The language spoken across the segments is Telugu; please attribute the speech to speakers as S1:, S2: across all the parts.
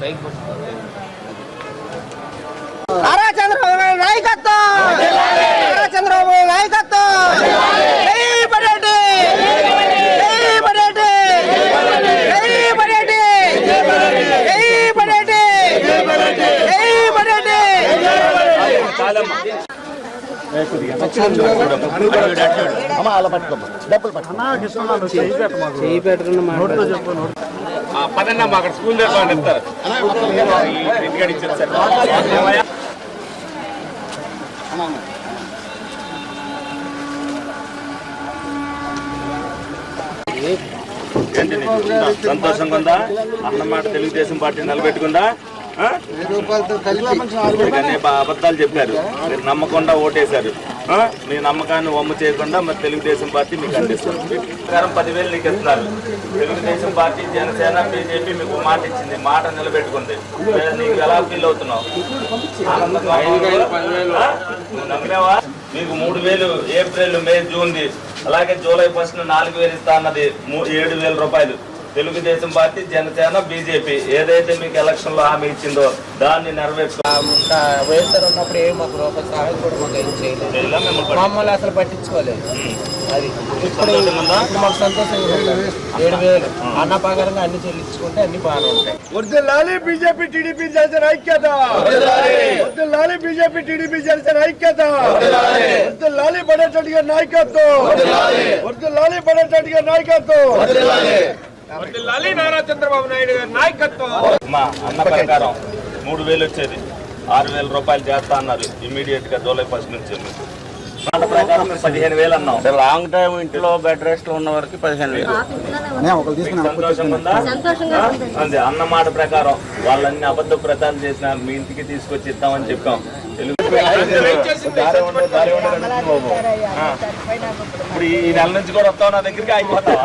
S1: ಬೈಕ್ ಬರ್ತಾರೆ సంతోషంగా ఉందా అన్నమాట తెలుగుదేశం పార్టీ నిలబెట్టుకుందా అబద్ధాలు చెప్పారు. మీరు నమ్మకుండా ఓటేశారు మీ నమ్మకాన్ని వమ్ము చేయకుండా మరి తెలుగుదేశం పార్టీ మీకు అందిస్తుంది. ప్రకారం పదివేలు నీకు ఇస్తున్నారు. తెలుగుదేశం పార్టీ జనసేన బీజేపీ మీకు మాట ఇచ్చింది. మాట నిలబెట్టుకుంది. నీకు ఎలా ఫీల్ అవుతున్నావు? నమ్మినావా? మీకు మూడు వేలు ఏప్రిల్ మే జూన్ ది అలాగే జూలై ఫస్ట్ నాలుగు వేలు ఇస్తా అన్నది ఏడు వేల రూపాయలు. తెలుగుదేశం పార్టీ జనసేన బీజేపీ ఏదైతే మీకు ఎలక్షన్లో హామీ ఇచ్చిందో దాన్ని నెరవేర్చు
S2: వైఎస్ఆర్ ఉన్నప్పుడు ఏం మాకు రూపాయి సహాయం కూడా మాకు ఏం చేయలేదు. మమ్మల్ని అసలు పట్టించుకోలేదు. అది ఇప్పుడు ఇప్పుడు మాకు సంతోషంగా ఉంది. ఏడు వేలు. అన్న అన్ని చెల్లించుకుంటే అన్ని బాగానే ఉంటాయి.
S3: వర్దిల్లాలి బీజేపీ టీడీపీ జనసేన ఐక్యత. వర్దిల్లాలి బీజేపీ టీడీపీ జనసేన ఐక్యత. వర్దిల్లాలి బడేటెడ్డి గారి నాయకత్వం. గారి నాయకత్వం.
S1: నారా చంద్రబాబు నాయుడు గారి నాయకత్వం. మా అన్న ప్రకారం మూడు వేలు వచ్చేది. ఆరు వేల రూపాయలు చేస్తా అన్నారు. ఇమీడియట్గా జూలై ఫస్ట్ నుంచి. పదిహేను వేలు అన్నాం.
S4: లాంగ్ టైం ఇంట్లో బెడ్ రెస్ట్లో ఉన్న వరకు పదిహేను వేలు.
S1: మీకు సంతోషంగా ఉందా? ఆ? అంతే అన్న మాట ప్రకారం వాళ్ళన్ని అబద్ధ ప్రచారం చేసిన మీ ఇంటికి తీసుకొచ్చి ఇస్తామని చెప్పాం. ఇప్పుడు ఈ నెల నుంచి కూడా వస్తావు నా దగ్గరికి అయిపోతావా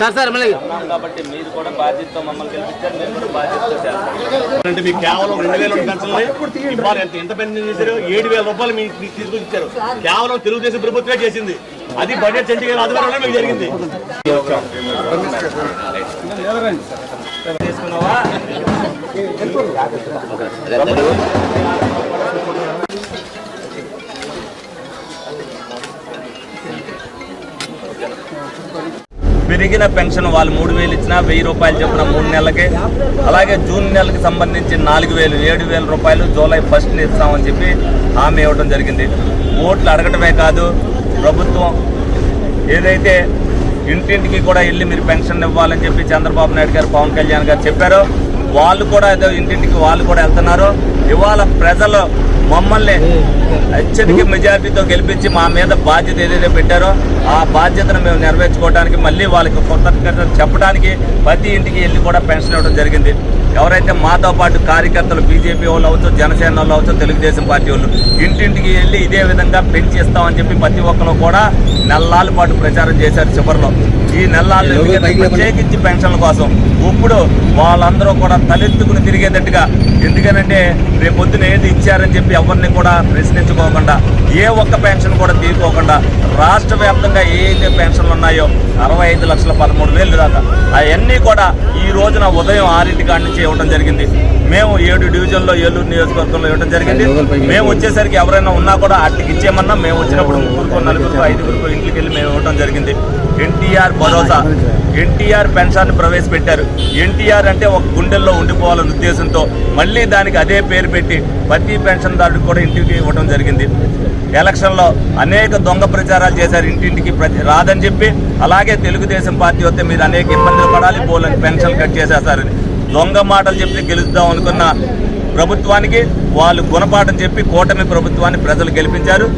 S2: సార్ సార్ మళ్ళీ.
S1: కాబట్టి మీరు కూడా బాధ్యతతో మమ్మల్ని గెలిపించారు మేము కూడా బాధ్యతతో చేస్తాం.
S3: అంటే మీకు కేవలం రెండు వేల ఎంత ఎంత పెన్షన్ చేశారు? ఏడు వేల రూపాయలు మీకు మీకు తీసుకొచ్చి ఇచ్చారు కేవలం తెలుగుదేశం ప్రభుత్వమే చేసింది. అది బడ్జెట్ సెంటి గారి ఆధ్వర్యంలో మీకు జరిగింది.
S1: తీసుకున్నావా? పెరిగిన పెన్షన్ వాళ్ళు మూడు వేలు ఇచ్చినా వెయ్యి రూపాయలు చెప్పిన మూడు నెలలకి. అలాగే జూన్ నెలకి సంబంధించి నాలుగు వేలు ఏడు వేల రూపాయలు జూలై ఫస్ట్ ఇస్తామని చెప్పి హామీ ఇవ్వడం జరిగింది. ఓట్లు అడగటమే కాదు ప్రభుత్వం ఏదైతే ఇంటింటికి కూడా వెళ్ళి మీరు పెన్షన్ ఇవ్వాలని చెప్పి చంద్రబాబు నాయుడు గారు పవన్ కళ్యాణ్ గారు చెప్పారో వాళ్ళు కూడా ఏదో ఇంటింటికి వాళ్ళు కూడా వెళ్తున్నారు. ఇవాళ ప్రజలు మమ్మల్ని అత్యధిక మెజారిటీతో గెలిపించి మా మీద బాధ్యత ఏదైతే పెట్టారో ఆ బాధ్యతను మేము నెరవేర్చుకోవడానికి మళ్ళీ వాళ్ళకి కొత్త చెప్పడానికి ప్రతి ఇంటికి వెళ్ళి కూడా పెన్షన్ ఇవ్వడం జరిగింది. ఎవరైతే మాతో పాటు కార్యకర్తలు బీజేపీ వాళ్ళు అవచ్చు జనసేన వాళ్ళు అవచ్చు తెలుగుదేశం పార్టీ వాళ్ళు ఇంటింటికి వెళ్ళి ఇదే విధంగా పెంచి ఇస్తామని చెప్పి ప్రతి ఒక్కరు కూడా నెలల పాటు ప్రచారం చేశారు చివరిలో. ఈ నెలలు ప్రత్యేకించి పెన్షన్ల కోసం ఇప్పుడు వాళ్ళందరూ కూడా తలెత్తుకుని తిరిగేటట్టుగా. ఎందుకనంటే రేపు పొద్దున ఏది ఇచ్చారని చెప్పి ఎవరిని కూడా ప్రశ్నించుకోకుండా ఏ ఒక్క పెన్షన్ కూడా తీసుకోకుండా రాష్ట్ర వ్యాప్తంగా ఏ అయితే పెన్షన్లు ఉన్నాయో అరవై ఐదు లక్షల పదమూడు వేలు దాకా అవన్నీ కూడా ఈ రోజున ఉదయం ఆరింటి కాడి నుంచి ఇవ్వడం జరిగింది. మేము ఏడు డివిజన్లో ఏలూరు నియోజకవర్గంలో ఇవ్వడం జరిగింది. మేము వచ్చేసరికి ఎవరైనా ఉన్నా కూడా అట్లకి ఇచ్చేయమన్నా మేము వచ్చినప్పుడు ముగ్గురుకో నలుగురుకో ఐదుగురుకో ఇంటికి వెళ్ళి మేము ఇవ్వడం జరిగింది. ఎన్టీఆర్ భరోసా. ఎన్టీఆర్ పెన్షన్ ప్రవేశపెట్టారు. ఎన్టీఆర్ అంటే ఒక గుండెల్లో ఉండిపోవాలనే ఉద్దేశంతో మళ్ళీ దానికి అదే పేరు పెట్టి ప్రతి పెన్షన్దారుడికి కూడా ఇంటికి ఇవ్వడం జరిగింది. ఎలక్షన్లో అనేక దొంగ ప్రచారాలు చేశారు ఇంటింటికి ప్రతి రాదని చెప్పి అలాగే తెలుగుదేశం పార్టీ వస్తే మీరు అనేక ఇబ్బందులు పడాలి పోలని పెన్షన్ కట్ చేసేస్తారని. దొంగ మాటలు చెప్పి గెలుద్దాం అనుకున్న ప్రభుత్వానికి వాళ్ళు గుణపాఠం చెప్పి కూటమి ప్రభుత్వాన్ని ప్రజలు గెలిపించారు.